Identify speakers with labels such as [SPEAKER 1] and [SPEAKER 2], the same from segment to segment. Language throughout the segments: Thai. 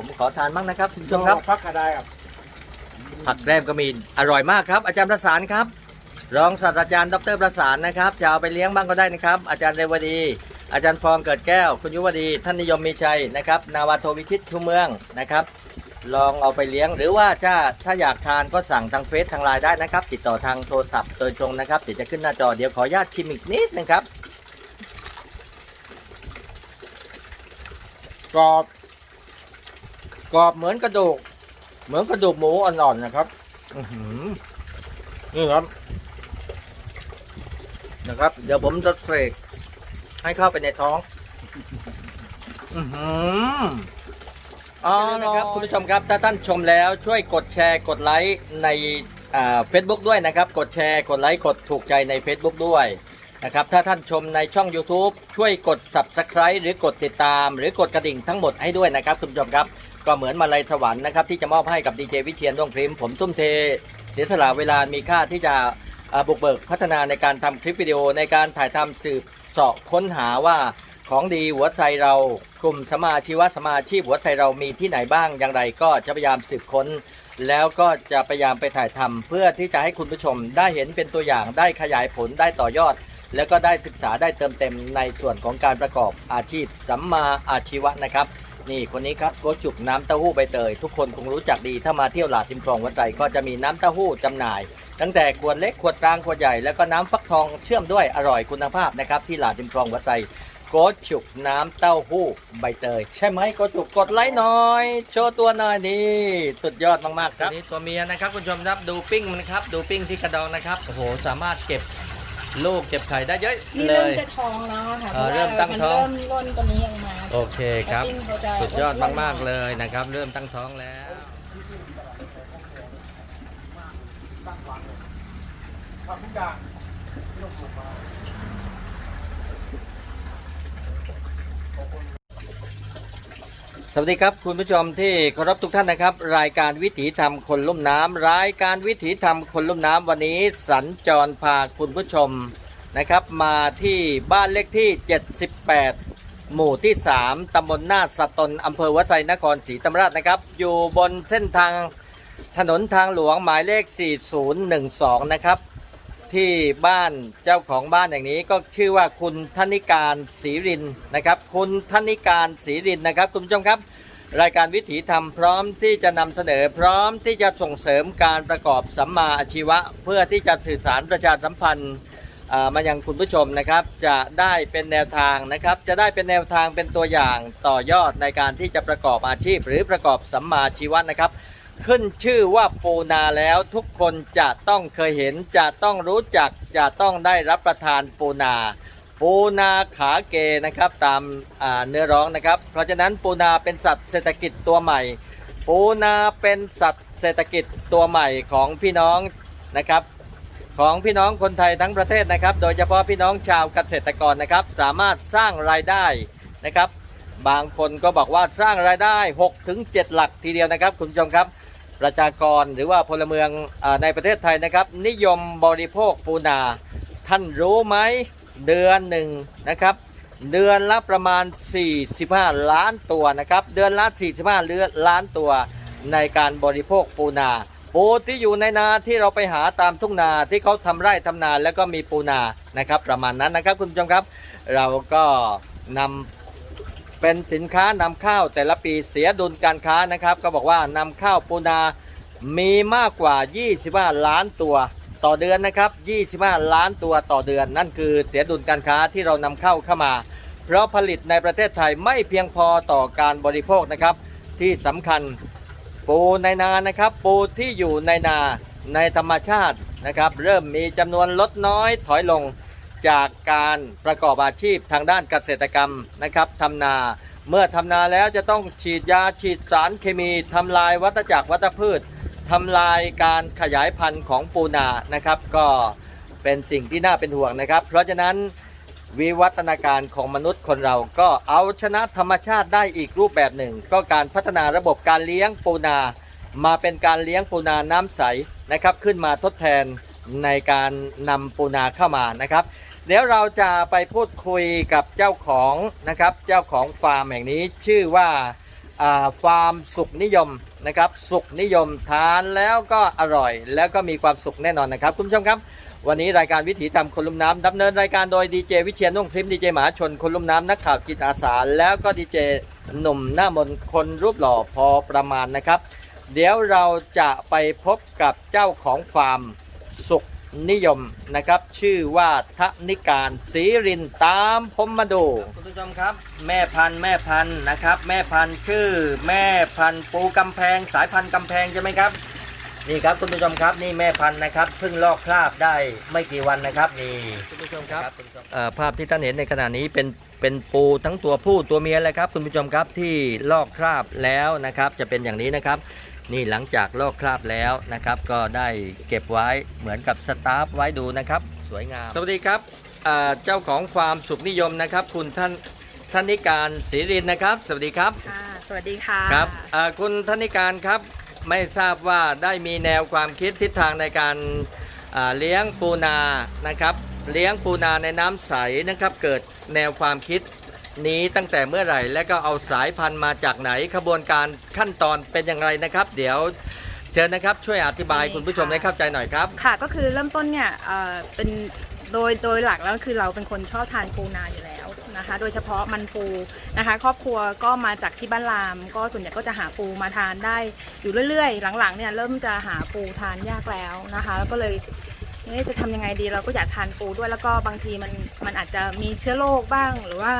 [SPEAKER 1] ผมขอทานบ้างนะครับคุณผู้ชมครับ
[SPEAKER 2] พักก็ได้ครับ
[SPEAKER 1] ผักแรมก็มีอร่อยมากครับ อาจารย์ประสานครับ รองศาสตราจารย์ดรประสานนะครับจะเอาไปเลี้ยงบ้างก็ได้นะครับ อาจารย์เรวดี อาจารย์ฟองเกิดแก้ว คุณยุวดี ท่านนิยมมีชัยนะครับ นาวาโทวิชิตทุเมืองนะครับ ลองเอาไปเลี้ยงหรือว่าถ้าถ้าอยากทานก็สั่งทางเฟซทางไลน์ได้นะครับ ติดต่อทางโทรศัพท์โดยตรงนะครับเดี๋ยวจะขึ้นหน้าจอเดี๋ยวขออนุญาตชิมอีกนิดนึงครับกรอบ กรอบเหมือนกระดูก เหมือนกระดูกหมูอ่อนๆนะครับอื้อหือนี่ครับ นะครับ เดี๋ยวผมจะเสกให้เข้าไปในท้อง อือหืออ๋อนะครับคุณผู้ชมครับ ถ้าท่านชมแล้วช่วยกดแชร์กดไลค์ในเฟซบุ๊กด้วยนะครับ กดแชร์กดไลค์กดถูกใจใน Facebook ด้วยนะครับ ถ้าท่านชมในช่อง YouTube ช่วยกด Subscribe หรือกดติดตาม หรือกดกระดิ่งทั้งหมดให้ด้วยนะครับคุณผู้ชมครับ ก็เหมือนมาลัยสวรรค์นะครับที่จะมอบให้กับดีเจวิเชียนดวงพริมผมทุ่มเทเสียสละเวลามีค่าที่จะบุกเบิกพัฒนาในการทำคลิปวิดีโอในการถ่ายทำสืบเสาะค้นหาว่าของดีหัวใจเรากลุ่มสมาชีวสมาชีพหัวใจเรามีที่ไหนบ้างอย่างไรก็จะพยายามสืบค้น แล้วก็จะพยายามไปถ่ายทำเพื่อที่จะให้คุณผู้ชมได้เห็นเป็นตัวอย่างได้ขยายผลได้ต่อยอด แล้วก็ได้ศึกษาได้เติมเต็มในส่วนของการประกอบอาชีพสัมมาอาชีวะนะครับ นี่คนนี้ครับโกจุกน้ำเต้าหู้ใบเตย ทุกคนคงรู้จักดีถ้ามาเที่ยวหลาดทิมคลองวัดใจก็จะมีน้ำเต้าหู้จำหน่าย ตั้งแต่ขวดเล็กขวดกลางขวดใหญ่แล้วก็น้ำฟักทองเชื่อมด้วยอร่อยคุณภาพนะครับที่หลาดทิมคลองวัดใจโกจุกน้ำเต้าหู้ใบเตย ใช่ไหมโกจุกกดไลค์หน่อย โชว์ตัวหน่อยนี่สุดยอดมากๆครับนี่ตัวเมียนะครับคุณผู้ชมครับดูปิ้งมันครับ ดูปิ้งที่กระดองนะครับโอ้โหสามารถเก็บ ลูกเก็บไข่ได้เยอะ
[SPEAKER 3] นี่
[SPEAKER 1] เล
[SPEAKER 3] เริ่ม
[SPEAKER 1] ย
[SPEAKER 3] จะท้องแล้วค่ะ
[SPEAKER 1] เออเริ่มตั้งท้อง
[SPEAKER 3] มันเริ่มร่นตัวนี้ออกมา
[SPEAKER 1] โอเคครับ
[SPEAKER 3] แล้วปิ้งเขาจะ
[SPEAKER 1] สุดยอดมาก ๆ เลยนะครับ เริ่มตั้งท้องแล้ว
[SPEAKER 2] ทำทุกอย่าง
[SPEAKER 1] สวัสดีครับคุณผู้ชมที่เคารพทุกท่านนะครับ รายการวิถีธรรมคนลุ่มน้ำรายการวิถีธรรมคนลุ่มน้ำวันนี้ สัญจรพาคุณผู้ชมนะครับ มาที่บ้านเลขที่ 78 หมู่ที่ 3ตำบลนาสตนอำเภอวัดไซนครศรีธรรมราชนะครับ อยู่บนเส้นทางถนนทางหลวงหมายเลข 4012 นะครับ ที่บ้านเจ้าของบ้านอย่างนี้ก็ชื่อว่าคุณธนิการศรีรินนะครับ คุณธนิการศรีรินนะครับคุณผู้ชมครับ รายการวิถีธรรมพร้อมที่จะนำเสนอพร้อมที่จะส่งเสริมการประกอบสัมมาอาชีวะ เพื่อที่จะสื่อสารประชาสัมพันธ์มายังคุณผู้ชมนะครับ จะได้เป็นแนวทางนะครับ จะได้เป็นแนวทางเป็นตัวอย่างต่อยอดในการที่จะประกอบอาชีพ หรือประกอบสัมมาอาชีวะนะครับ ขึ้นชื่อว่าปูนาแล้วทุกคนจะต้องเคยเห็นจะต้องรู้จักจะต้องได้รับประทานปูนา ปูนาขาเกนะครับตามาเนื้อร้องนะครับ เพราะฉะนั้นปูนาเป็นสัตว์เศรษฐกิจตัวใหม่ ปูนาเป็นสัตว์เศรษฐกิจตัวใหม่ของพี่น้องนะครับของพี่น้องคนไทยทั้งประเทศนะครับ โดยเฉพาะพี่น้องชาวเกษตรกรนะครับ สามารถสร้างรายได้นะครับ บางคนก็บอกว่าสร้างรายได้6ถึง7หลักทีเดียวนะครับ คุณผู้ชมครับ ประชากรหรือว่าพลเมืองอในประเทศไทยนะครับ นิยมบริโภคปูนา ท่านรู้ไหมเดือนหนึ่งนะครับ เดือนละประมาณ 45 ล้านตัวนะครับ เดือนละ 45เลือล้านตัวในการบริโภคปูนา ปูที่อยู่ในนาที่เราไปหาตามทุ่งนาที่เขาทำไร่ทำนาแล้วก็มีปูนานะครับ ประมาณนั้นนะครับคุณผู้ชมครับ เราก็นำ เป็นสินค้านำเข้าแต่ละปีเสียดุลการค้านะครับ ก็บอกว่านำเข้าปูนามีมากกว่า 25 ล้านตัวต่อเดือนนะครับ 25 ล้านตัวต่อเดือน นั่นคือเสียดุลการค้าที่เรานำเข้าเข้ามา เพราะผลิตในประเทศไทยไม่เพียงพอต่อการบริโภคนะครับ ที่สำคัญปูในนานะครับ ปูที่อยู่ในนาในธรรมชาตินะครับ เริ่มมีจำนวนลดน้อยถอยลง จากการประกอบอาชีพทางด้านเกษตรกรรมนะครับทำนาเมื่อทำนาแล้วจะต้องฉีดยาฉีดสารเคมีทำลายวัฏจักรวัฏพืชทำลายการขยายพันธุ์ของปูนานะครับ ก็เป็นสิ่งที่น่าเป็นห่วงนะครับ เพราะฉะนั้นวิวัฒนาการของมนุษย์คนเราก็เอาชนะธรรมชาติได้อีกรูปแบบหนึ่ง ก็การพัฒนาระบบการเลี้ยงปูนา มาเป็นการเลี้ยงปูนาน้ำใสนะครับ ขึ้นมาทดแทนในการนำปูนาเข้ามานะครับ เดี๋ยวเราจะไปพูดคุยกับเจ้าของนะครับเจ้าของฟาร์มแห่งนี้ชื่อว่าฟาร์มสุขนิยมนะครับสุขนิยมทานแล้วก็อร่อย แล้วก็มีความสุขแน่นอนนะครับคุณผู้ชมครับ วันนี้รายการวิถีธรรมคนลุ่มน้ำดำเนินรายการโดยดีเจวิเชียรนุ่งพริมดีเจหมาชนคนลุ่มน้ำนักข่าวจิตอาสาแล้วก็ดีเจหนุ่มหน้ามนคนรูปหล่อพอประมาณนะครับ เดี๋ยวเราจะไปพบกับเจ้าของฟาร์มสุข นิยมนะครับ ชื่อว่าทนิการศรีรินตามผมมาดูคุณผู้ชมครับ แม่พันธุ์แม่พันธุ์นะครับ แม่พันธุ์ชื่อแม่พันธุ์ปูกำแพง สายพันธุ์กำแพงใช่ไหมครับนี่ครับคุณผู้ชมครับนี่แม่พันธุ์นะครับเพิ่งลอกคราบได้ไม่กี่วันนะครับนี่คุณผู้ชมครับเอ่อภาพที่ท่านเห็นในขณะนี้เป็นเป็นปูทั้งตัวผู้ตัวเมียเลยครับ คุณผู้ชมครับที่ลอกคราบแล้วนะครับ จะเป็นอย่างนี้นะครับ นี่หลังจากลอกคราบแล้วนะครับ ก็ได้เก็บไว้เหมือนกับสตาฟไว้ดูนะครับ สวยงาม สวัสดีครับเอ่อเจ้าของฟาร์มสุขนิยมนะครับ คุณท่านท่านนิการศรีรินนะครับ สวัสดีครับ
[SPEAKER 2] ค่ะสวัสดีค่ะ
[SPEAKER 1] ครับเอ่อคุณธนิการครับไม่ทราบว่าได้มีแนวความคิดทิศทางในการอ่าเลี้ยงปูนานะครับ เลี้ยงปูนาในน้ำใสนะครับ เกิดแนวความคิด นี้ตั้งแต่เมื่อไหร่ และก็เอาสายพันธุ์มาจากไหนขบวนการขั้นตอนเป็นอย่างไรนะครับ เดี๋ยวเชิญนะครับช่วยอธิบายคุณผู้ชมให้เข้าใจหน่อยครับ
[SPEAKER 2] ค่ะก็คือเริ่มต้นเนี่ยเอ่อเป็นโดยโดยหลักแล้วคือเราเป็นคนชอบทานปูนาอยู่แล้วนะคะ โดยเฉพาะมันปูนะคะ ครอบครัวก็มาจากที่บ้านราม ก็ส่วนใหญ่ก็จะหาปูมาทานได้อยู่เรื่อยๆ หลังๆเนี่ยเริ่มจะหาปูทานยากแล้วนะคะแล้วก็เลยเอ๊ะจะทำยังไงดีเราก็อยากทานปูด้วยแล้วก็บางทีมันมันอาจจะมีเชื้อโรคบ้างหรือว่า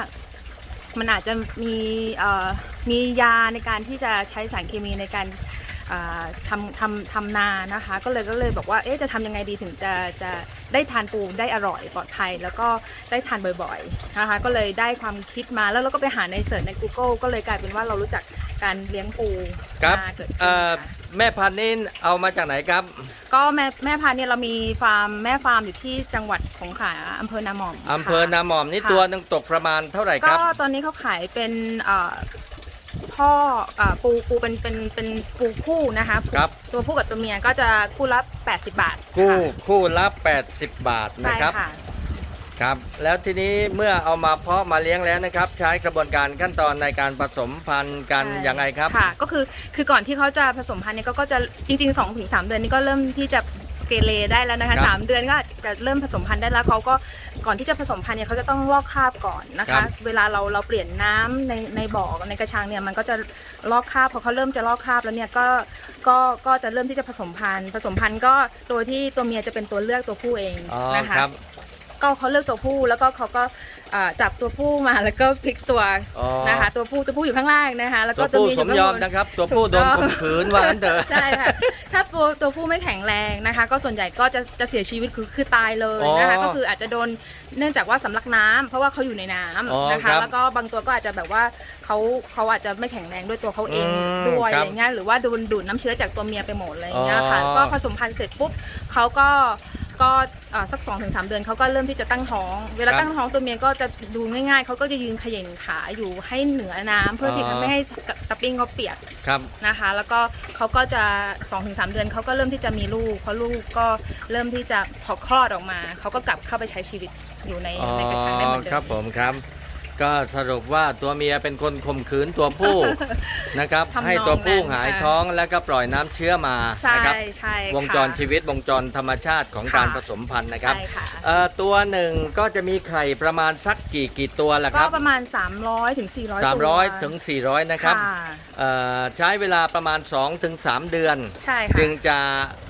[SPEAKER 2] มันอาจจะมีมียาในการที่จะใช้สารเคมีในการทำทำทำนานะคะ ก็เลยก็เลยบอกว่าเอ๊ะจะทำยังไงดีถึงจะจะได้ทานปูได้อร่อยปลอดภัย แล้วก็ได้ทานบ่อยๆนะคะ ก็เลยได้ความคิดมาแล้วเราก็ไปหาในเสิร์ชใน Google ก็เลยกลายเป็นว่าเรารู้จัก การเลี้ยงปู
[SPEAKER 1] ครับ
[SPEAKER 2] มาเกิดขึ้น
[SPEAKER 1] เอ่อ
[SPEAKER 2] ค่ะ
[SPEAKER 1] แม่พันธุ์นี่เอามาจากไหนครับ
[SPEAKER 2] ก็แม่แม่พันธุ์เนี่ยเรามีฟาร์มแม่ฟาร์มอยู่ที่จังหวัดสงขลาอำเภอนาหม่อม
[SPEAKER 1] อำเภอ
[SPEAKER 2] ค่ะ
[SPEAKER 1] นาหมอมนี่
[SPEAKER 2] ค่ะ
[SPEAKER 1] ตัวหนึงตกประมาณเท่าไหร่ค
[SPEAKER 2] ก็
[SPEAKER 1] รับ
[SPEAKER 2] ตอนนี้เขาขายเป็นเอ่อพ่อเอ่อปูปูเป็นเป็นเป็นปูคู่นะคะ
[SPEAKER 1] ครับ
[SPEAKER 2] ตัวผู้กับตัวเมียก็จะคู่ละ80 บาท
[SPEAKER 1] คู่
[SPEAKER 2] ค่ะ
[SPEAKER 1] คู่ละ80 บาท
[SPEAKER 2] ใช่
[SPEAKER 1] นะครับ
[SPEAKER 2] ค่ะ
[SPEAKER 1] ครับ แล้วทีนี้เมื่อเอามาเพาะมาเลี้ยงแล้วนะครับ ใช้กระบวนการขั้นตอนในการผสมพันธุ์กัน
[SPEAKER 2] ใช่
[SPEAKER 1] ยังไงครับ
[SPEAKER 2] ค่ะ ก็คือคือก่อนที่เขาจะผสมพันธุ์เนี่ยก็ก็จะจริงๆ2อถึงสเดือนนี้ก็เริ่มที่จะเกเรได้แล้วนะคะ
[SPEAKER 1] ครับ
[SPEAKER 2] สามเดือนก็จะเริ่มผสมพันธุ์ได้แล้วเขาก็ก่อนที่จะผสมพันธุ์เนี่ยเขาจะต้องลอกคราบก่อนนะ
[SPEAKER 1] ครั
[SPEAKER 2] คะ
[SPEAKER 1] บ
[SPEAKER 2] เวลาเราเราเปลี่ยนน้ำในในบ่อในกระชังเนี่ยมันก็จะลอกคราบพอเขาเริ่มจะลอกคราบแล้วเนี่ยก็ก็ก็จะเริ่มที่จะผสมพันธุ์ผสมพันธุ์ก็ตัวที่ตัวเมียจะเป็นตัวเลือกตัวผู้เอง
[SPEAKER 1] อ๋อ
[SPEAKER 2] นะคะ
[SPEAKER 1] ครับ
[SPEAKER 2] ก็เขาเลือกตัวผู้แล้วก็เขาก็อ่าจับตัวผู้มาแล้วก็พลิกตัว
[SPEAKER 1] อ๋อ
[SPEAKER 2] นะคะ ตัวผู้ตัวผู้อยู่ข้างล่างนะคะ แล้ว
[SPEAKER 1] ตั
[SPEAKER 2] ก็
[SPEAKER 1] วผู้
[SPEAKER 2] เมี
[SPEAKER 1] ส
[SPEAKER 2] อ
[SPEAKER 1] ม
[SPEAKER 2] ข้าง
[SPEAKER 1] ยอม
[SPEAKER 2] บ
[SPEAKER 1] นะครับ ตัวผู้โดน
[SPEAKER 2] ถูกต้อง
[SPEAKER 1] ข่มขืนว่างั้นเถอะ
[SPEAKER 2] ใช่ค่ะ ถ้าตัวตัวผู้ไม่แข็งแรงนะคะ ก็ส่วนใหญ่ก็จะจะเสียชีวิตคือคือตายเลยนะคะ
[SPEAKER 1] อ๋อ
[SPEAKER 2] ก็คืออาจจะโดนเนื่องจากว่าสำลักน้ำเพราะว่าเขาอยู่ในน้
[SPEAKER 1] อ๋อำ
[SPEAKER 2] นะ
[SPEAKER 1] ครั
[SPEAKER 2] คะ
[SPEAKER 1] บ
[SPEAKER 2] แล้วก็บางตัวก็อาจจะแบบว่าเขาเขาอาจจะไม่แข็งแรงด้วยตัวเขาเอง
[SPEAKER 1] อืม
[SPEAKER 2] ด้วย
[SPEAKER 1] ครั
[SPEAKER 2] อะ
[SPEAKER 1] บ
[SPEAKER 2] ไรเงี้ยหรือว่าโดนดูดน้ำเชื้อจากตัวเมียไปหมดอะไรเงี้ยค่ะ
[SPEAKER 1] อ๋อ
[SPEAKER 2] ก็ผสมพันธุ์เสร็จปุ๊บเขาก็ ก็เอ่อสัก2อถึงสเดือนเขาก็เริ่มที่จะตั้งท้อง เวลาตั้งท้องตัวเมียก็จะดูง่ายๆเขาก็จะยืนเขย่งขาอยู่ให้เหนือน้ำเพื่อที่จะไม่ให้ตะปิ้งเขาเปียก
[SPEAKER 1] ครับ
[SPEAKER 2] นะคะ แล้วก็เขาก็จะ2-3เดือนเขาก็เริ่มที่จะมีลูกพอลูกก็เริ่มที่จะพอคลอดออกมาเขาก็กลับเข้าไปใช้ชีวิตอยู่ใน
[SPEAKER 1] อ๋อ
[SPEAKER 2] ในกระชังได้เหมือนเดิม
[SPEAKER 1] ครับผมครับ ก็สรุปว่าตัวเมียเป็นคนข่มขืนตัวผู้ นะครับ
[SPEAKER 2] ทำนอง
[SPEAKER 1] ให้ตัวผู้
[SPEAKER 2] นั้น
[SPEAKER 1] หาย
[SPEAKER 2] ค่ะ
[SPEAKER 1] ท้องแล้วก็ปล่อยน้ำเชื้อมา
[SPEAKER 2] ใช่
[SPEAKER 1] นะครับ
[SPEAKER 2] ใช่ค่ะ
[SPEAKER 1] วงจรชีวิตวงจรธรรมชาติของ
[SPEAKER 2] ค่ะ
[SPEAKER 1] การผสมพันธุ์นะครับ
[SPEAKER 2] ใช่ค่ะ
[SPEAKER 1] เอ่อตัวหนึ่งก็จะมีไข่ประมาณสักกี่กี่ตัวล่ะค
[SPEAKER 2] ก็
[SPEAKER 1] รับ
[SPEAKER 2] ประมาณ 300ถึง400ตัว
[SPEAKER 1] 300ถึง400 นะครับ
[SPEAKER 2] ค่ะ
[SPEAKER 1] เอ่อใช้เวลาประมาณ 2-3ถึง3เดือน
[SPEAKER 2] ใช่ค่ะ
[SPEAKER 1] จึงจะ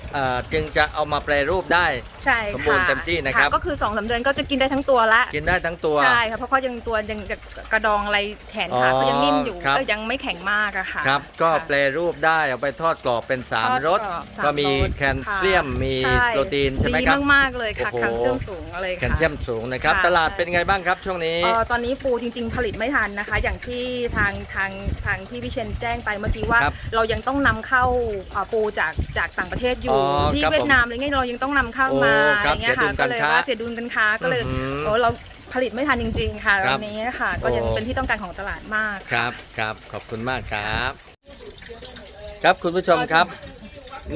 [SPEAKER 1] เอ่อจึงจะเอามาแปรรูปได้
[SPEAKER 2] ใช่
[SPEAKER 1] สมบูรณ์เต็มที่นะครับ
[SPEAKER 2] ก็คือ2อสเดือนก็จะกินได้ทั้งตัวละ
[SPEAKER 1] กินได้ทั้งตัว
[SPEAKER 2] ใช่ค่ะเพราะเขายังตัวยังกระดองอะไรแขนขา
[SPEAKER 1] อ๋อ
[SPEAKER 2] เขายังนิ่มอยู่
[SPEAKER 1] ครับ
[SPEAKER 2] ก็ยังไม่แข็งมากอะค่ะ
[SPEAKER 1] ครับ ก็
[SPEAKER 2] ค่ะ
[SPEAKER 1] แปรรูปได้เอาไปทอดกรอบเป็น
[SPEAKER 2] ทอด
[SPEAKER 1] 3รส
[SPEAKER 2] กรอบสาม
[SPEAKER 1] ก็มี
[SPEAKER 2] รส
[SPEAKER 1] แคลเซียม
[SPEAKER 2] ค่ะ
[SPEAKER 1] มี
[SPEAKER 2] ใช่
[SPEAKER 1] โปรตีนใช่ไหม
[SPEAKER 2] ดี
[SPEAKER 1] ครับ
[SPEAKER 2] มากๆเลยค่ะ
[SPEAKER 1] โอ้โห
[SPEAKER 2] แคลเซียมสูงเลยค่ะ
[SPEAKER 1] แคลเซียมสูงนะครับ
[SPEAKER 2] ค่ะ
[SPEAKER 1] ตลาดเป็นไงบ้างครับช่วงนี้
[SPEAKER 2] เอ่อตอนนี้ปูจริง ๆ ผลิตไม่ทันนะคะ อย่างที่ทางทางทางที่พี่เชนแจ้งไปเมื่อกี้ว่า
[SPEAKER 1] ครับ
[SPEAKER 2] เรายังต้องนำเข้าเอ่อปูจากจากต่างประเทศอยู่
[SPEAKER 1] อ๋อ
[SPEAKER 2] ที่
[SPEAKER 1] ครับ
[SPEAKER 2] เวียดนามอะไรเงี้ยเรายังต้องนำเข้ามา
[SPEAKER 1] โอ้
[SPEAKER 2] อะ
[SPEAKER 1] ค
[SPEAKER 2] ไร
[SPEAKER 1] รับ
[SPEAKER 2] เงี้ยค่ะ
[SPEAKER 1] เสียดุล
[SPEAKER 2] ก็
[SPEAKER 1] การ
[SPEAKER 2] เลย
[SPEAKER 1] ค้า
[SPEAKER 2] ว่าเสียดุลกันค้าก็เลย
[SPEAKER 1] อื้อหือ
[SPEAKER 2] โอ้เราผลิตไม่ทันจริง ๆ ค่ะ
[SPEAKER 1] ครับ
[SPEAKER 2] วันนี้ค่ะ ก็ยัง
[SPEAKER 1] โอ้
[SPEAKER 2] เป็นที่ต้องการของตลาดมาก
[SPEAKER 1] ครับครับขอบคุณมากครับ ครับคุณผู้ชมครับ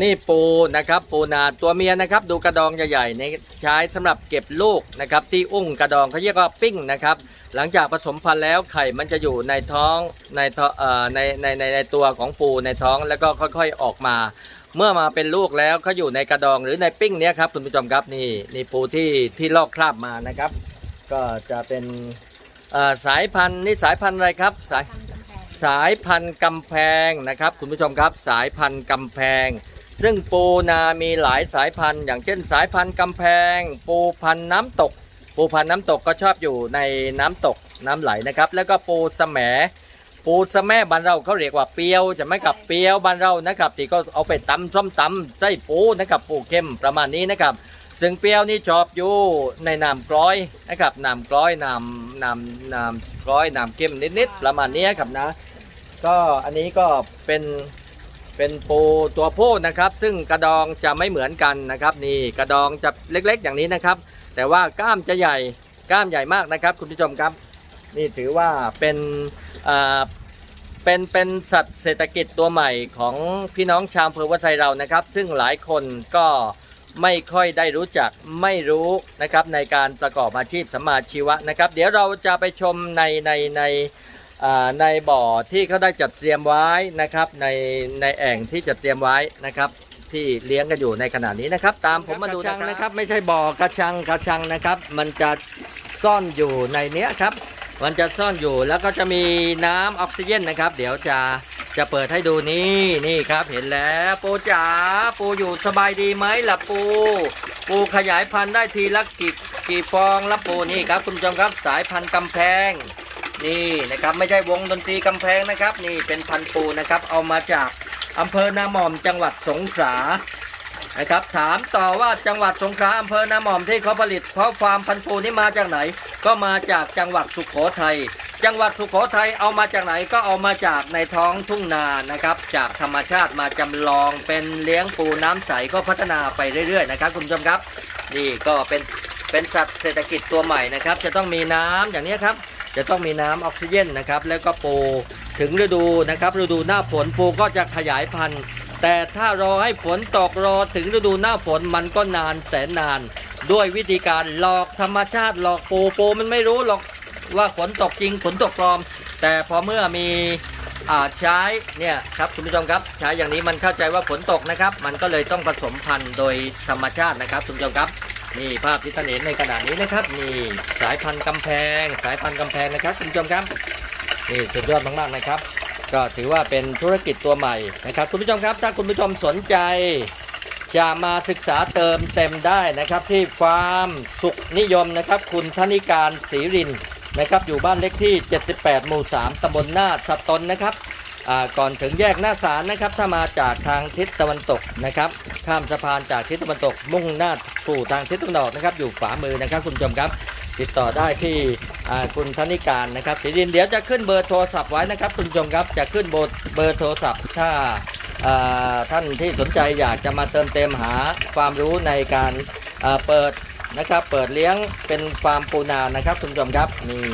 [SPEAKER 1] นี่ปูนะครับ ปูนาตัวเมียนะครับ ดูกระดองใหญ่ๆนี่ใช้สำหรับเก็บลูกนะครับ ที่อุ้งกระดองเขาเรียกว่าปิ้งนะครับ หลังจากผสมพันธุ์แล้วไข่มันจะอยู่ในท้องในท้องเอ่อในในในในตัวของปูในท้องแล้วก็ค่อยๆออกมา เมื่อมาเป็นลูกแล้วเขาอยู่ในกระดองหรือในปิ้งเนี้ยครับคุณผู้ชมครับนี่นี่ปูที่ที่ลอกคราบมานะครับ ก็จะเป็นเอ่อสายพันธุ์นี่สายพันธุ์อะไรครับสายสายพันธุ์กำแพงนะครับ คุณผู้ชมครับสายพันธุ์กำแพง ซึ่งปูนามีหลายสายพันธุ์ อย่างเช่น สายพันธุ์กำแพง ปูพันธุ์น้ำตก ปูพันธุ์น้ำตกก็ชอบอยู่ในน้ำตกน้ำไหลนะครับ แล้วก็ปูสะแหม ปูสะแหมบ้านเราเขาเรียกว่าเปียวจะไม่กับเปียวบ้านเรานะครับที่ก็เอาไปตำส้มตำไส้ปูนะครับปูเข้มประมาณนี้นะครับ ซึ่งเปียวนี่ชอบอยู่ในน้ำกร้อยนะครับน้ำกร้อยน้ำน้ำน้ำกร้อยน้ำเข้มนิดๆประมาณนี้ครับนะ ก็อันนี้ก็เป็นเป็นปูตัวผู้นะครับ ซึ่งกระดองจะไม่เหมือนกันนะครับ นี่กระดองจะเล็กๆ อย่างนี้นะครับ แต่ว่ากล้ามจะใหญ่กล้ามใหญ่มากนะครับ คุณผู้ชมครับ นี่ถือว่าเป็น เป็นเป็นสัตว์เศรษฐกิจตัวใหม่ของพี่น้องชาวอำเภอวัดไซเรานะครับ ซึ่งหลายคนก็ไม่ค่อยได้รู้จักไม่รู้นะครับในการประกอบอาชีพสัมมาชีวะนะครับ เดี๋ยวเราจะไปชมในในในในบ่อที่เขาได้จัดเตรียมไว้นะครับในในแอ่งที่จัดเตรียมไว้นะครับ ที่เลี้ยงกันอยู่ในขณะนี้นะครับ ตามผมมาดูนะครับ ไม่ใช่บ่อกระชังกระชังนะครับ มันจะซ่อนอยู่ในเนี้ยครับ มันจะซ่อนอยู่แล้วก็จะมีน้ำออกซิเจนนะครับ เดี๋ยวจะจะเปิดให้ดูนี่นี่ครับเห็นแล้วปูจ๋าปูอยู่สบายดีไหมล่ะปู ปูขยายพันธุ์ได้ทีละกี่กี่ฟองละปูนี่ครับคุณผู้ชมครับสายพันธุ์กำแพง นี่นะครับไม่ใช่วงดนตรีกำแพงนะครับ นี่เป็นพันธุ์ปูนะครับ เอามาจากอำเภอนาหม่อมจังหวัดสงขลา นะครับ ถามต่อว่าจังหวัดสงขลาอำเภอนาหม่อมที่เขาผลิตเพราะฟาร์มพันธุ์ปูนี่มาจากไหน ก็มาจากจังหวัดสุโขทัยจังหวัดสุโขทัยเอามาจากไหนก็เอามาจากในท้องทุ่งนานะครับ จากธรรมชาติมาจำลองเป็นเลี้ยงปูน้ำใสก็พัฒนาไปเรื่อยๆนะครับคุณผู้ชมครับ นี่ก็เป็นเป็นสัตว์เศรษฐกิจตัวใหม่นะครับ จะต้องมีน้ำอย่างนี้ครับจะต้องมีน้ำออกซิเจนนะครับแล้วก็ปูถึงฤดูนะครับฤดูหน้าฝนปูก็จะขยายพันธุ์ แต่ถ้ารอให้ฝนตกรอถึงฤดูหน้าฝนมันก็นานแสนนาน ด้วยวิธีการหลอกธรรมชาติหลอกปูปูมันไม่รู้หรอกว่าฝนตกจริงฝนตกปลอม แต่พอเมื่อมีอาใช้เนี่ยครับคุณผู้ชมครับใช้อย่างนี้มันเข้าใจว่าฝนตกนะครับ มันก็เลยต้องผสมพันธุ์โดยธรรมชาตินะครับคุณผู้ชมครับนี่ภาพที่ท่านเห็นในขณะนี้นะครับนี่สายพันธุ์กำแพง สายพันธุ์กำแพงนะครับคุณผู้ชมครับนี่สุดยอดมากๆนะครับ ก็ถือว่าเป็นธุรกิจตัวใหม่นะครับคุณผู้ชมครับถ้าคุณผู้ชมสนใจจะมาศึกษาเติมเต็มได้นะครับที่ฟาร์มสุขนิยมนะครับ คุณธนิการศรีรินนะครับอยู่บ้านเลขที่ 78 หมู่ 3 ตำบลนาสตนนะครับก่อนถึงแยกหน้าสารนะครับ ถ้ามาจากทางทิศตะวันตกนะครับ ข้ามสะพานจากทิศตะวันตกมุ่งหน้าสู่ทางทิศตะวันออกนะครับ อยู่ขวามือนะครับคุณผู้ชมครับ ติดต่อได้ที่คุณธนิการนะครับศรีรินเดี๋ยวจะขึ้นเบอร์โทรศัพท์ไว้นะครับ คุณผู้ชมครับจะขึ้นเบอร์เบอร์โทรศัพท์ถ้าท่านที่สนใจอยากจะมาเติมเต็มหาความรู้ในการเปิดนะครับ เปิดเลี้ยงเป็นฟาร์มปูนานะครับคุณผู้ชมครับนี่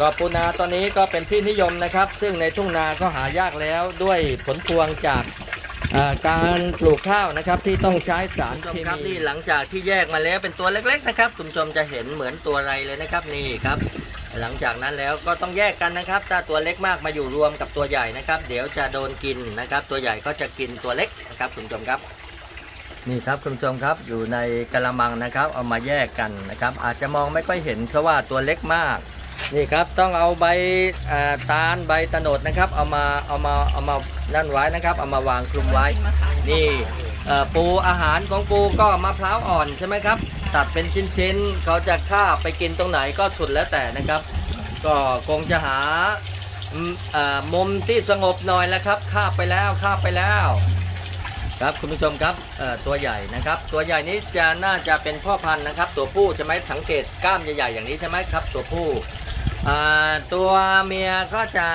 [SPEAKER 1] ก็ปูนาตอนนี้ก็เป็นที่นิยมนะครับ ซึ่งในทุ่งนาก็หายากแล้วด้วยผลพวงจาก การปลูกข้าวนะครับที่ต้องใช้สารเคมีนี่หลังจากที่แยกมาแล้วเป็นตัวเล็กๆนะครับคุณผู้ชมจะเห็นเหมือนตัวอะไรเลยนะครับนี่ครับ หลังจากนั้นแล้วก็ต้องแยกกันนะครับ ถ้าตัวเล็กมากมาอยู่รวมกับตัวใหญ่นะครับ เดี๋ยวจะโดนกินนะครับ ตัวใหญ่ก็จะกินตัวเล็กนะครับคุณผู้ชมครับนี่ครับคุณผู้ชมครับอยู่ในกระมังนะครับ เอามาแยกกันนะครับ อาจจะมองไม่ค่อยเห็นเพราะว่าตัวเล็กมาก นี่ครับต้องเอาใบอ่าตาลใบตะโนดนะครับ เอามาเอามาเอามานั่นไว้นะครับ เอามาวางคลุมไว้ นี่เอ่อปูอาหารของปูก็มะพร้าวอ่อนใช่ไหมครับ ตัดเป็นชิ้นๆเขาจะฆ่าบไปกินตรงไหนก็สุดแล้วแต่นะครับ ก็คงจะหาอืมเอ่อมุมที่สงบหน่อยแล้วครับคาบไปแล้วคาบไปแล้วครับคุณผู้ชมครับเอ่อตัวใหญ่นะครับ ตัวใหญ่นี้จะน่าจะเป็นพ่อพันธุ์นะครับ ตัวผู้ใช่ไหมสังเกตกล้ามใหญ่ๆอย่างนี้ใช่ไหมครับ ตัวผู้อ่า ตัวเมียก็จะ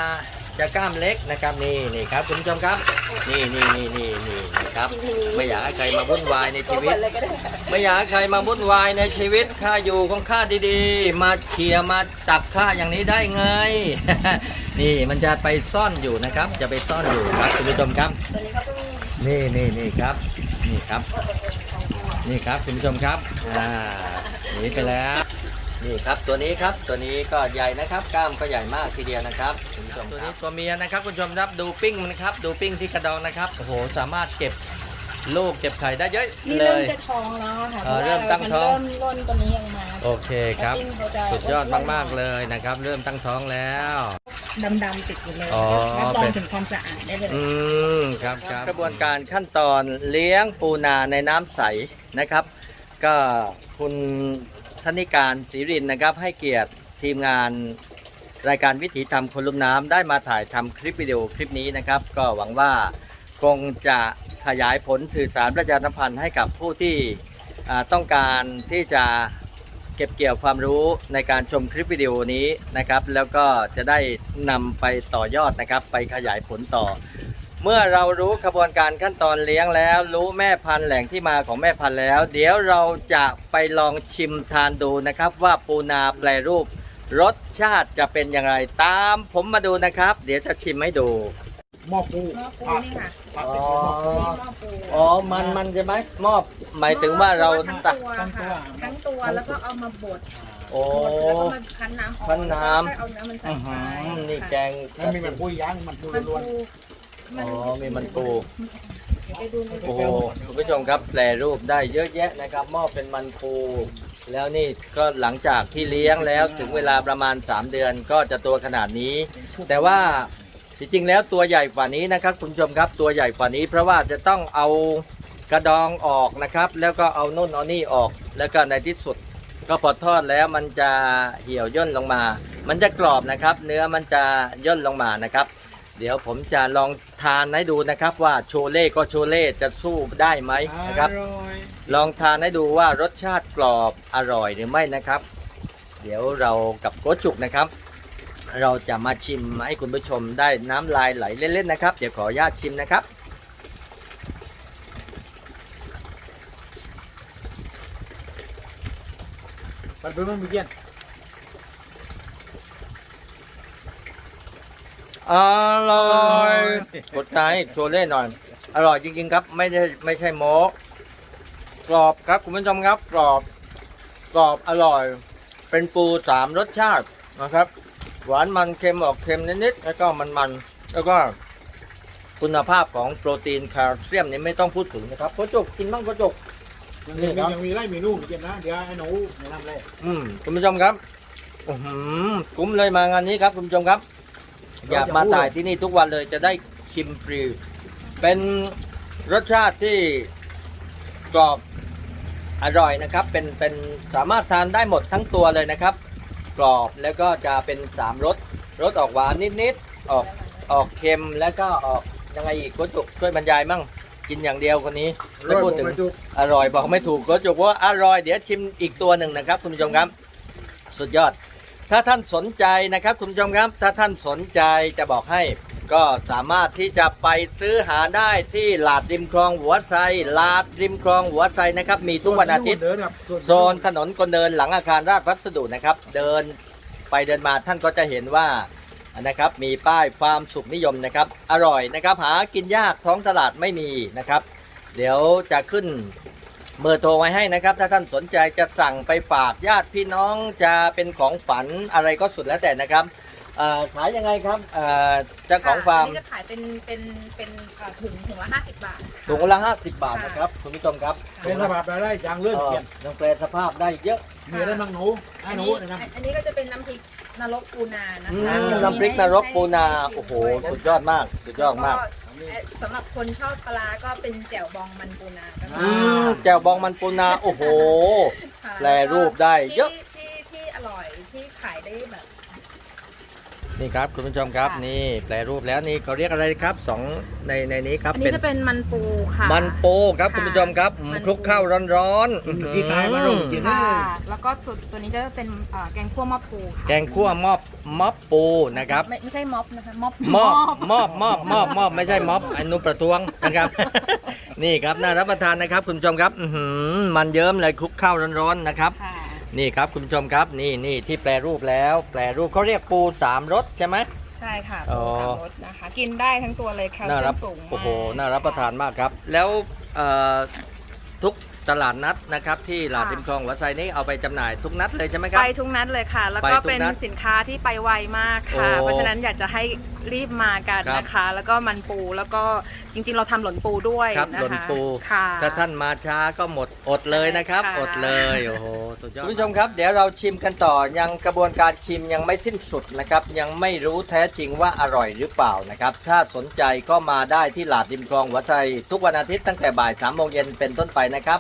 [SPEAKER 1] จะกล้ามเล็กนะครับนี่นี่ครับคุณผู้ชมครับ นี่นี่นี่นี่นี่นะครับ ไม่อยากให้ใครมาวุ่นวายในชีวิต ไม่อยากให้ใครมาวุ่นวายในชีวิตข้าอยู่ของข้าดีๆ มาเคลียมาตักข้าอย่างนี้ได้ไง นี่มันจะไปซ่อนอยู่นะครับ จะไปซ่อนอยู่ครับคุณผู้ชมครับ
[SPEAKER 3] นี่
[SPEAKER 1] นี่นี่ครับ นี่ครับ นี่ครับคุณผู้ชมครับอ่าหนีไปแล้ว นี่ครับตัวนี้ครับตัวนี้ก็ใหญ่นะครับกล้ามก็ใหญ่มากทีเดียวนะครับคุณผู้ชมตัวนี้ตัวเมียนะครับคุณผู้ชมครับดูปิ้งมันครับดูปิ้งที่กระดองนะครับโอ้โหสามารถเก็บลูกเก็บไข่ได้เยอะ
[SPEAKER 2] นี่
[SPEAKER 1] เล
[SPEAKER 2] เริ่ม
[SPEAKER 1] ย
[SPEAKER 2] จะท้องแล้วค่ะ
[SPEAKER 1] เออเริ่มตั้งท้อง
[SPEAKER 2] มันเริ่มร่นตัวนี้ออกมา
[SPEAKER 1] โอเคครับ
[SPEAKER 2] แล้วปิ้งเขาจะ
[SPEAKER 1] สุดยอดมาก ๆ เลยนะครับ เริ่มตั้งท้องแล้ว
[SPEAKER 2] ดำๆติดอยู่เลย
[SPEAKER 1] อ๋อ
[SPEAKER 2] รับรอ
[SPEAKER 1] เป็
[SPEAKER 2] ง
[SPEAKER 1] น
[SPEAKER 2] ถึงความสะอาดได้เลย
[SPEAKER 1] อืมครับครับกระบวนการขั้นตอนเลี้ยงปูนาในน้ำใสนะครับ ก็คุณ ธนิการศรีรินนะครับ ให้เกียรติทีมงานรายการวิถีธรรมคนลุ่มน้ำได้มาถ่ายทำคลิปวิดีโอคลิปนี้นะครับ ก็หวังว่าคงจะขยายผลสื่อสารประชาสัมพันธ์ให้กับผู้ที่ต้องการที่จะเก็บเกี่ยวความรู้ในการชมคลิปวิดีโอนี้นะครับ แล้วก็จะได้นำไปต่อยอดนะครับ ไปขยายผลต่อ เมื่อเรารู้กระบวนการขั้นตอนเลี้ยงแล้ว รู้แม่พันธุ์แหล่งที่มาของแม่พันธุ์แล้ว เดี๋ยวเราจะไปลองชิมทานดูนะครับ ว่าปูนาแปรรูป รสชาติจะเป็นอย่างไรตามผมมาดูนะครับ เดี๋ยวจะชิมให้ดู
[SPEAKER 3] หม้อปู
[SPEAKER 2] หม้อปูนี่ค่ะ
[SPEAKER 3] ผัดติดกับหม้อปู
[SPEAKER 2] นี่หม้อปู
[SPEAKER 1] อ๋อมันมันใช่ไหมมอบหมายถึงว่าเรา
[SPEAKER 2] ทั้ง
[SPEAKER 1] ตัก
[SPEAKER 2] ตัวค่ะทั้งตัวแล้วก็เอามาบด
[SPEAKER 1] โอ้
[SPEAKER 2] บดเสร็จแล้วก็มาคั้นน้ำออก
[SPEAKER 1] คั้นน้ำ
[SPEAKER 2] แล้วก็เอาน้ำมันใส่
[SPEAKER 1] อื้อ
[SPEAKER 2] ไป
[SPEAKER 1] หือนี่แกง
[SPEAKER 3] แล้วมีมันปูย่างมันปู
[SPEAKER 2] มัน
[SPEAKER 3] ล้วน
[SPEAKER 2] ปู
[SPEAKER 1] อ๋อมีมันปูโอ้โหคุณผู้ชมครับแปรรูปได้เยอะแยะนะครับหม้อเป็นมันปูแล้วนี่ก็หลังจากที่เลี้ยงแล้วถึงเวลาประมาณ 3 เดือนก็จะตัวขนาดนี้ แต่ว่าจริงๆแล้วตัวใหญ่กว่านี้นะครับคุณผู้ชมครับตัวใหญ่กว่านี้ เพราะว่าจะต้องเอากระดองออกนะครับ แล้วก็เอาโน่นเอานี่ออก แล้วก็ในที่สุดก็พอทอดแล้วมันจะเหี่ยวย่นลงมา มันจะกรอบนะครับ เนื้อมันจะย่นลงมานะครับ เดี๋ยวผมจะลอง ทานให้ดูนะครับว่าโชเล่ก็โชเล่จะสู้ได้ไหม
[SPEAKER 3] ๆ
[SPEAKER 1] นะครับ
[SPEAKER 3] ออย
[SPEAKER 1] ลองทานให้ดูว่ารสชาติกรอบอร่อยหรือไม่นะครับ เดี๋ยวเรากับโกจุกนะครับ เราจะมาชิมให้คุณผู้ชมได้น้ำลายไหลเล่นๆนะครับ เดี๋ยวขออนุญาตชิมนะครับ
[SPEAKER 3] มันเป็นมันมีเกี้ยน
[SPEAKER 1] อร่อยกดใจโชเล่หน่อย อร่อยจริงๆครับ ไม่ได้ไม่ใช่โม้กรอบครับคุณผู้ชมครับกรอบกรอบอร่อย เป็นปูสามรสชาตินะครับ หวานมันเค็มออกเค็มนิดๆแล้วก็มันๆแล้วก็คุณภาพของโปรตีนแคลเซียมนี่ไม่ต้องพูดถึงนะครับโกจุกกินบ้างโกจุก
[SPEAKER 3] ยัง
[SPEAKER 1] นี่
[SPEAKER 3] มี
[SPEAKER 1] ครับ
[SPEAKER 3] ยังมีไล่เมนูมีเกี้ยนนะ เดี๋ยวไอ้หนูแนะนำเลย
[SPEAKER 1] อืมคุณผู้ชมครับอื้อหือคุ้มเลยมางานนี้ครับคุณผู้ชมครับ อยากมาถ่ายที่นี่ทุกวันเลยจะได้ชิมฟรี เป็นรสชาติที่กรอบอร่อยนะครับ เป็นเป็นสามารถทานได้หมดทั้งตัวเลยนะครับ กรอบแล้วก็จะเป็นสามรสรสออกหวานนิดๆออกออกเค็มแล้วก็ออกยังไงอีกโกจุกช่วยบรรยายมั่งกินอย่างเดียวคนนี้ไม่พูดถึง
[SPEAKER 3] จุก
[SPEAKER 1] อร่อยบอกไม่ถูกก็จุกว่าอร่อยเดี๋ยวชิมอีกตัวหนึ่งนะครับ คุณผู้ชมครับ สุดยอด ถ้าท่านสนใจนะครับคุณผู้ชมครับ ถ้าท่านสนใจจะบอกให้ ก็สามารถที่จะไปซื้อหาได้ที่ลาดริมคลองหัวไซลาดริมคลองหัวไซนะครับมีทุกวันอาทิตย์
[SPEAKER 3] เดินครับ
[SPEAKER 1] โซนถนนคนเดินหลังอาคารราชพัสดุนะครับ เดินไปเดินมาท่านก็จะเห็นว่านะครับมีป้ายความสุขนิยมนะครับ อร่อยนะครับ หากินยากท้องตลาดไม่มีนะครับ เดี๋ยวจะขึ้น เบอร์โทรไว้ให้นะครับ ถ้าท่านสนใจจะสั่งไปฝากญาติพี่น้องจะเป็นของฝันอะไรก็สุดแล้วแต่นะครับเอ่อขายยังไงครับเอ่อเจ้าของฟาร์ม
[SPEAKER 2] นนี้จะขายเป็นเป็นเป็นเอ่อถุงถุงละห้าสิบบาท
[SPEAKER 1] ถุงละ 50 บาทนะครับคุณผู้ชมครับ
[SPEAKER 3] เป็นสภาพรายได้จางเลื่อน
[SPEAKER 1] เอ่อ
[SPEAKER 3] เกี้ยน
[SPEAKER 1] ยังแปลสภาพได้เยอะ
[SPEAKER 3] มีอะไรบ้างหนูไอ้
[SPEAKER 2] อัน
[SPEAKER 3] หนู
[SPEAKER 2] นี้
[SPEAKER 3] แนะนำ
[SPEAKER 2] อันนี้ก็จะเป็นน้ำพริกนรกปูนานะ
[SPEAKER 1] อื
[SPEAKER 2] คะ
[SPEAKER 1] ม
[SPEAKER 2] จะมี
[SPEAKER 1] น้ำพริกนรกปูนา
[SPEAKER 2] ให้
[SPEAKER 1] โอ้โห
[SPEAKER 2] ด้วย
[SPEAKER 1] สุดยอดมาก สุดยอดมาก
[SPEAKER 2] แล้วเอ่อ สำหรับคนชอบปลาร้าก็เป็นแจ่วบองมันปูนาก็ได้
[SPEAKER 1] อืมแจ่วบองมันปูนา โอ้โห
[SPEAKER 2] ค่ะ
[SPEAKER 1] แปรรูปได้เยอะ
[SPEAKER 2] ที่ที่ที่อร่อยที่ขายได้แบบ
[SPEAKER 1] นี่ครับคุณผู้ชมครับ
[SPEAKER 2] ค่ะ
[SPEAKER 1] นี่แปลรูปแล้วนี่เขาเรียกอะไรครับสองในในนี้ครับ
[SPEAKER 2] อันนี้จะเป็นมันปูค่ะ
[SPEAKER 1] มันปูครับ
[SPEAKER 2] ค่ะ
[SPEAKER 1] คุณผู้ชมครับ
[SPEAKER 2] มันปู
[SPEAKER 1] คลุกข้าวร้อนๆอื้อหือ
[SPEAKER 3] พี่ตายมาลงกิน
[SPEAKER 2] ค่ะแล้วก็ตัวตัวนี้จะเป็นเอ่อแกงคั่วมะปูค่ะ
[SPEAKER 1] แกงคั่วมอบมอบปูนะครับ
[SPEAKER 2] ไม่ไม่ใช่ม็อบนะคะม็อบ
[SPEAKER 1] มอบมอบมอบมอบมอบไม่ใช่ม็อบอนุประท้วงนะครับ นี่ครับน่ารับประทานนะครับคุณผู้ชมครับอื้อหือมันเยิ้มเลยคลุกข้าวร้อนๆนะครับ
[SPEAKER 2] ค่ะ
[SPEAKER 1] นี่ครับคุณผู้ชมครับนี่นี่ที่แปลรูปแล้ว แปลรูปเขาเรียกปูสามรสใช่ไหม
[SPEAKER 2] ใช่ค่ะ
[SPEAKER 1] อ๋
[SPEAKER 2] ปู
[SPEAKER 1] อ
[SPEAKER 2] สามรสนะคะ กินได้ทั้งตัวเลยแคล
[SPEAKER 1] น่า
[SPEAKER 2] เซีย
[SPEAKER 1] รับ
[SPEAKER 2] มสูงมาก
[SPEAKER 1] โอ้โหน่ารับประทานมากครับ แล้วเอ่อทุกตลาดนัดนะครับที่หลาดริมคลองหัวไซนี้เอาไปจำหน่ายทุกนัดเลยใช่ไหมครับ
[SPEAKER 2] ไปทุกนัดเลยค่ะ แล้ว
[SPEAKER 1] ไป
[SPEAKER 2] ก็
[SPEAKER 1] ทุก
[SPEAKER 2] เป็น
[SPEAKER 1] นัด
[SPEAKER 2] สินค้าที่ไปไวมากค่ะ
[SPEAKER 1] โอ้
[SPEAKER 2] เพราะฉะนั้นอยากจะให้ รีบมากัน
[SPEAKER 1] ครับ
[SPEAKER 2] นะคะ แล้วก็มันปูแล้วก็จริง ๆ เราทำหล่นปูด้วย
[SPEAKER 1] ครับ
[SPEAKER 2] นะคะ
[SPEAKER 1] หล่นปู
[SPEAKER 2] ค่ะ
[SPEAKER 1] ถ้าท่านมาช้าก็หมดอดเลยนะครับ
[SPEAKER 2] ใช่ค่ะ
[SPEAKER 1] อดเลยโอ้โหสุดยอดคุณผู้ชมครับ เดี๋ยวเราชิมกันต่อยังกระบวนการชิมยังไม่สิ้นสุดนะครับ ยังไม่รู้แท้จริงว่าอร่อยหรือเปล่านะครับ ถ้าสนใจก็มาได้ที่หลาดริมคลองหัวไชทุกวันอาทิตย์ตั้งแต่บ่าย3ามโมงเย็นเป็นต้นไปนะครับ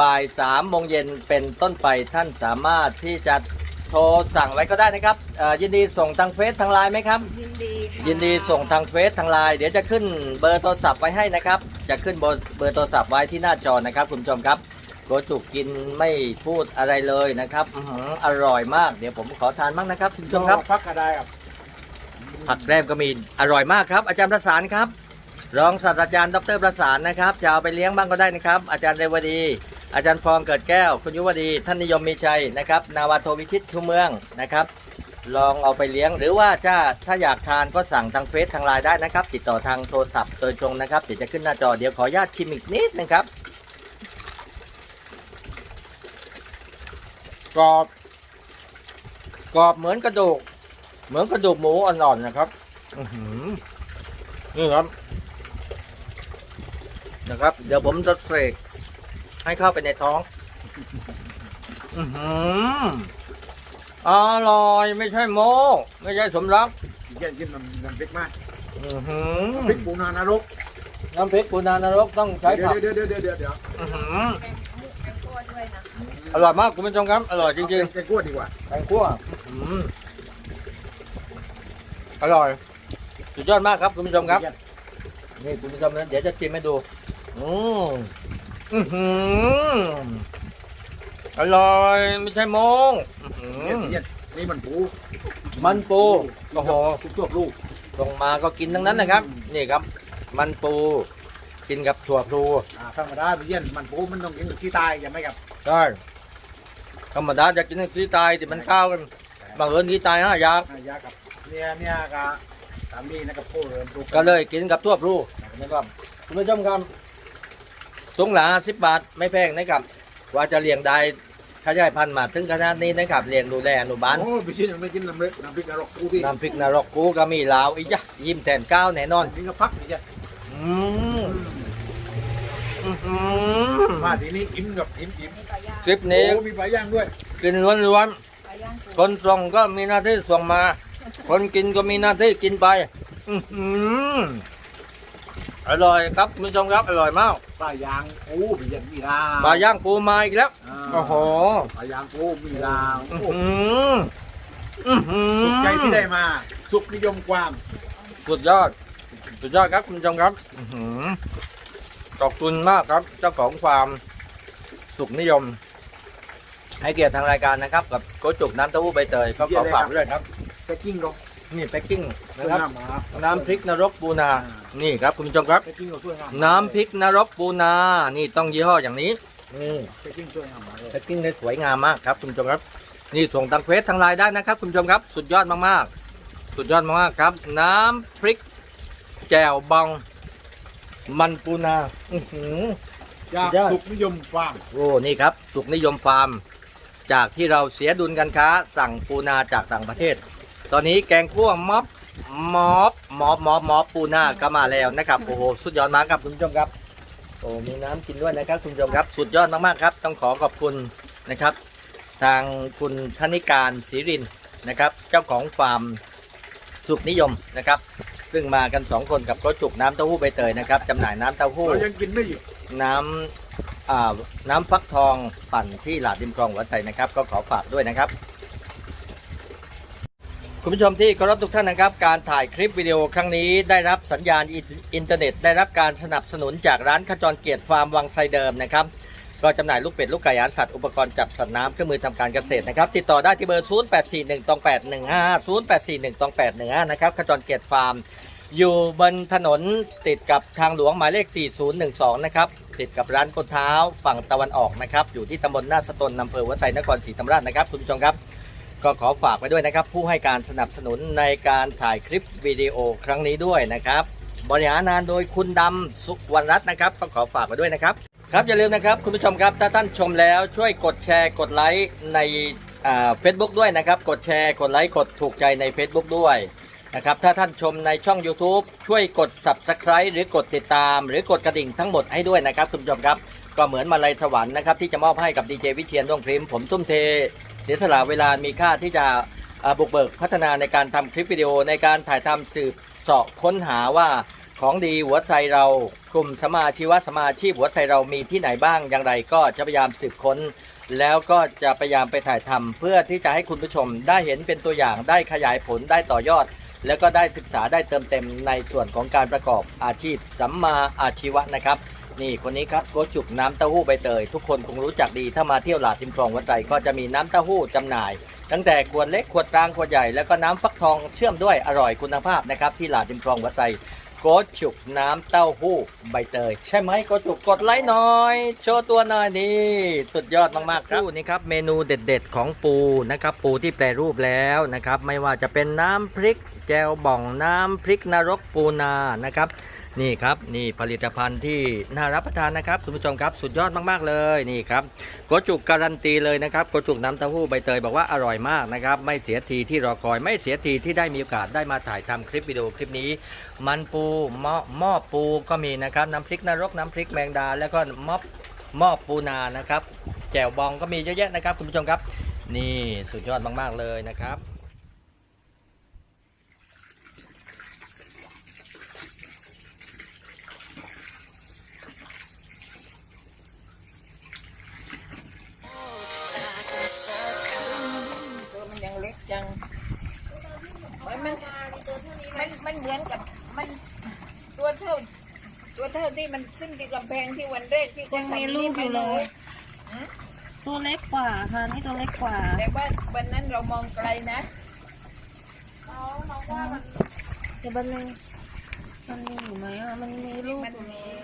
[SPEAKER 1] บ่าย3ามโมงเย็นเป็นต้นไปท่านสามารถที่จะโทรสั่งไว้ก็ได้นะครับเอ่อยินดีส่งทางเฟซทางไลน์ไหมครับ
[SPEAKER 2] ยินดีค่ะ
[SPEAKER 1] ยินดีส่งทางเฟซทางไลน์เดี๋ยวจะขึ้นเบอร์โทรศัพท์ไว้ให้นะครับ จะขึ้นเบอร์เบอร์โทรศัพท์ไว้ที่หน้าจอนะครับคุณผู้ชมครับโกจุกกินไม่พูดอะไรเลยนะครับอื้อหืออร่อยมากเดี๋ยวผมขอทานบ้างนะครับคุณผู้ชมครับ
[SPEAKER 3] พักก็ได้ครับ
[SPEAKER 1] ผักแกล้มก็มีอร่อยมากครับ อาจารย์ประสานครับ รองศาสตราจารย์ดรประสานนะครับ จะเอาไปเลี้ยงบ้างก็ได้นะครับ อาจารย์เรวดี อาจารย์ฟองเกิดแก้ว คุณยุวดีท่านนิยมมีชัยนะครับ นาวาโทวิชิตทุเมืองนะครับ ลองเอาไปเลี้ยง หรือว่าถ้าถ้าอยากทานก็สั่งทางเฟซทางไลน์ได้นะครับ ติดต่อทางโทรศัพท์โดยตรงนะครับเดี๋ยวจะขึ้นหน้าจอเดี๋ยวขออนุญาตชิมอีกนิดนึงครับ กรอบกรอบเหมือนกระดูก เหมือนกระดูกหมูอ่อนๆนะครับอื้อหือนี่ครับนะครับ เดี๋ยวผมจะเสก ให้เข้าไปในท้อง อือหืออร่อยไม่ใช่โมไม่ใช่สมรัก
[SPEAKER 3] เย็นกินน้ำน้ำพริกมา
[SPEAKER 1] อือหือ
[SPEAKER 3] พริกปูนานรก
[SPEAKER 1] น้ำพริกปูนานรกต้องใช้
[SPEAKER 3] เดี๋ย
[SPEAKER 1] ผั
[SPEAKER 3] ว
[SPEAKER 1] ก
[SPEAKER 3] เดี๋ยวเดี๋ยวเดี๋ยวเดี๋ยวเดี๋ยว
[SPEAKER 1] อื้อหือ
[SPEAKER 2] แกงหมูแกงคั่วด้วยนะ
[SPEAKER 1] อร่อยมากคุณผู้ชมครับ อร่อยจริง
[SPEAKER 3] ๆ แกงคั่วดีกว่า
[SPEAKER 1] ๆแตงคั่วอื้อหืออร่อย สุดยอดมากครับคุณผู้ชมครับ นี่คุณผู้ชมนะเดี๋ยวจะชิมให้ดู อืม อื้อหืออร่อยไม่ใช่โมงอื้อหื
[SPEAKER 3] เย็น
[SPEAKER 1] อ
[SPEAKER 3] เย็นนี่มันปู
[SPEAKER 1] มันปูโอ้โห
[SPEAKER 3] ทุกตัวลูก
[SPEAKER 1] ส่งมาก็กินทั้งนั้นนะครับ นี่ครับ มันปู กินกับถั่วพลู
[SPEAKER 3] อ่าธรรมดาเย็นมันปูมันต้องกินกับที่ตายใช่ไหมครับ
[SPEAKER 1] ใช่ธรรมดาจะกินที่ตายที่มันข้าวกันบางเอิญที่ตายห้าอยาก
[SPEAKER 3] อ่ายากับเนี่ยเนี่ยกับสามีนะครับพูดเลยลูก
[SPEAKER 1] ก็เลยกินกับถั่วพลูนะครับคุณผู้ชมครับ ถุงละสิบบาทไม่แพงนะครับ ว่าจะเลี้ยงได้ขยายพันธุ์มาถึงขนาดนี้นะครับเลี้ยงดูแลอนุบาล
[SPEAKER 3] โอ้ไปชิมไม่กินน้ำพริกน้ำพริกนรกปูดิ
[SPEAKER 1] น้ำพริกนรกกูก็มีลาวอีกจ้ะยิ้มแทนก้าวแน่นอน
[SPEAKER 3] นี่ก็พักนี่จ้ะ
[SPEAKER 1] อืมอื้อหือ
[SPEAKER 3] มาทีนี้อิ่มกับอิ่มอิ่ม
[SPEAKER 2] นี่ปลาย่าง
[SPEAKER 1] คลิปนี้
[SPEAKER 3] โอ้มีปลาย่างด้วย
[SPEAKER 1] กินล้วน
[SPEAKER 2] ปลาย่างปู
[SPEAKER 1] ๆคนส่งก็มีหน้าที่ส่งมา คนกินก็มีหน้าที่กินไป อื้อหื ออร่อยครับคุณผู้ชมครับอร่อยมาก
[SPEAKER 3] ปลาย่างปูมีอย่างมีลา
[SPEAKER 1] ปลาย่างปูมาอีกแล้วาโอ้โห
[SPEAKER 3] ปลาย่างปูมีลา
[SPEAKER 1] อื้อ
[SPEAKER 3] โอ้
[SPEAKER 1] หืออื้อหือ
[SPEAKER 3] สุขใจที่ได้มา สุขนิยมความ
[SPEAKER 1] สุดยอดสุดยอดครับคุณผู้ชมครับอื้อหือขอบคุณมากครับ เจ้าของความสุขนิยม ให้เกียรติทางรายการนะครับ กับโกจุกน้ำเต้าหู้ใบเตยก็ขอฝากด้วยครับ
[SPEAKER 3] แพ็กกิ้งก็
[SPEAKER 1] นี่แพ็กกิ้ง
[SPEAKER 3] สว
[SPEAKER 1] นะ
[SPEAKER 3] ย
[SPEAKER 1] ครับ
[SPEAKER 3] งามครับ
[SPEAKER 1] น้ำพริกนรกปูนา นี่ครับคุณผู้ชมครับ
[SPEAKER 3] แพ็กกิ้งก็สวยงาม
[SPEAKER 1] น้ำพริกนรกปูนา นี่ต้องยี่ห้ออย่างนี้นี่
[SPEAKER 3] แพ็กกิ้งสวยงามมากเลย
[SPEAKER 1] แพ็กกิ้งได้สวยงามมากครับคุณผู้ชมครับ นี่ส่งทางเฟซทางไลน์ได้นะครับคุณผู้ชมครับ สุดยอดมากๆ สุดยอดมากๆครับ น้ำพริกแจ่วบองมันปูนาอื้อหือ
[SPEAKER 3] จาก
[SPEAKER 1] ยอด
[SPEAKER 3] สุขนิยมความ
[SPEAKER 1] โอ้นี่ครับสุขนิยมฟาร์ม จากที่เราเสียดุลการค้าสั่งปูนาจากต่างประเทศ ตอนนี้แกงคั่วม็อบม็อบม็อบม็อบม็อบปูนาก็มาแล้วนะครับโอ้โหสุดยอดมากครับคุณผู้ชมครับโอ้มีน้ำกินด้วยนะครับคุณผู้ชมครับสุดยอดมากๆครับ ต้องขอขอบคุณนะครับ ทางคุณธนิการศรีรินทร์นะครับ เจ้าของฟาร์มสุขนิยมนะครับ ซึ่งมากันสองคนกับก็จุกน้ำเต้าหู้ใบเตยนะครับจำหน่ายน้ำเต้าหู้
[SPEAKER 3] เรายังกินไม่หยุด
[SPEAKER 1] น้ำอ่าน้ำฟักทองปั่นที่หลาดริมคลองหัวไชนะครับ ก็ขอฝากด้วยนะครับ คุณผู้ชมที่เคารพทุกท่านนะครับ การถ่ายคลิปวิดีโอครั้งนี้ได้รับสัญญาณอินเทอร์เน็ต ได้รับการสนับสนุนจากร้านขจรเกียรติฟาร์มวังไซเดิมนะครับก็จำหน่ายลูกเป็ดลูกไก่อาหารสัตว์อุปกรณ์จับสัตว์น้ำเครื่องมือทำการเกษตรนะครับ ติดต่อได้ที่เบอร์ 0841ตอง815 0841ตอง815นะครับขจรเกียรติฟาร์ม อยู่บนถนนติดกับทางหลวงหมายเลข 4012 นะครับ ติดกับร้านโกเท้าฝั่งตะวันออกนะครับ อยู่ที่ตำบลนาสตนอำเภอวัดไซนครศรีธรรมราชนะครับคุณผู้ชมครับ ก็ขอฝากไว้ด้วยนะครับ ผู้ให้การสนับสนุนในการถ่ายคลิปวิดีโอครั้งนี้ด้วยนะครับ บริหารงานโดยคุณดำสุวรรณรัตน์นะครับ ก็ขอฝากไว้ด้วยนะครับ ครับอย่าลืมนะครับคุณผู้ชมครับถ้าท่านชมแล้วช่วยกดแชร์กดไลค์ในเฟซบุ๊กด้วยนะครับ กดแชร์กดไลค์กดถูกใจใน Facebook ด้วยนะครับถ้าท่านชมในช่อง YouTube ช่วยกด Subscribe หรือกดติดตาม หรือกดกระดิ่งทั้งหมดให้ด้วยนะครับคุณผู้ชมครับ ก็เหมือนมาลัยสวรรค์นะครับที่จะมอบให้กับดีเจวิเชียนดวงพริมผมทุ่มเท เสียสละเวลามีค่าที่จะบุกเบิกพัฒนาในการทำคลิปวิดีโอในการถ่ายทำสืบเสาะค้นหาว่าของดีหัวใจเรากลุ่มสมาชีวสมาชีพหัวใจเรามีที่ไหนบ้างอย่างไรก็จะพยายามสืบค้น แล้วก็จะพยายามไปถ่ายทำเพื่อที่จะให้คุณผู้ชมได้เห็นเป็นตัวอย่างได้ขยายผลได้ต่อยอด แล้วก็ได้ศึกษาได้เติมเต็มในส่วนของการประกอบอาชีพสัมมาอาชีวะนะครับ นี่คนนี้ครับโกจุกน้ำเต้าหู้ใบเตย ทุกคนคงรู้จักดีถ้ามาเที่ยวหลาดทิมคลองวัดใจก็จะมีน้ำเต้าหู้จำหน่าย ตั้งแต่ขวดเล็กขวดกลางขวดใหญ่แล้วก็น้ำฟักทองเชื่อมด้วยอร่อยคุณภาพนะครับที่หลาดทิมคลองวัดใจโกจุกน้ำเต้าหู้ใบเตย ใช่ไหมโกจุกกดไลค์หน่อย โชว์ตัวหน่อยนี่สุดยอดมากๆครับนี่ครับเมนูเด็ดๆของปูนะครับ ปูที่แปรรูปแล้วนะครับ ไม่ว่าจะเป็นน้ำพริกแจวบ่องน้ำพริกนรกปูนานะครับ นี่ครับนี่ผลิตภัณฑ์ที่น่ารับประทานนะครับคุณผู้ชมครับสุดยอดมากๆเลยนี่ครับโกจุกการันตีเลยนะครับโกจุกน้ำเต้าหู้ใบเตยบอกว่าอร่อยมากนะครับไม่เสียทีที่รอคอย ไม่เสียทีที่ได้มีโอกาสได้มาถ่ายทำคลิปวิดีโอคลิปนี้ มันปูหม้อหม้อปูก็มีนะครับน้ำพริกนรกน้ำพริกแมงดา แล้วก็หม้อหม้อปูนานะครับแจ่วบองก็มีเยอะแยะนะครับคุณผู้ชมครับ นี่สุดยอดมากๆเลยนะครับ
[SPEAKER 4] ท่าที่มันขึ้นที่กำแพงที่วันแรกที่เขา
[SPEAKER 5] ยังมี
[SPEAKER 4] ทำ
[SPEAKER 5] ลูกอยู่เลย
[SPEAKER 4] หืม
[SPEAKER 5] ตัวเล็กกว่าค่ะนี่ตัวเล็กกว่า
[SPEAKER 4] แต่ว่าวันนั้นเรามองไกลนะ
[SPEAKER 5] เดี๋ยวมันนึงมันมีอยู่ไหมอะมันมีลูก
[SPEAKER 4] มัน
[SPEAKER 5] อยู่
[SPEAKER 4] มี
[SPEAKER 5] เลย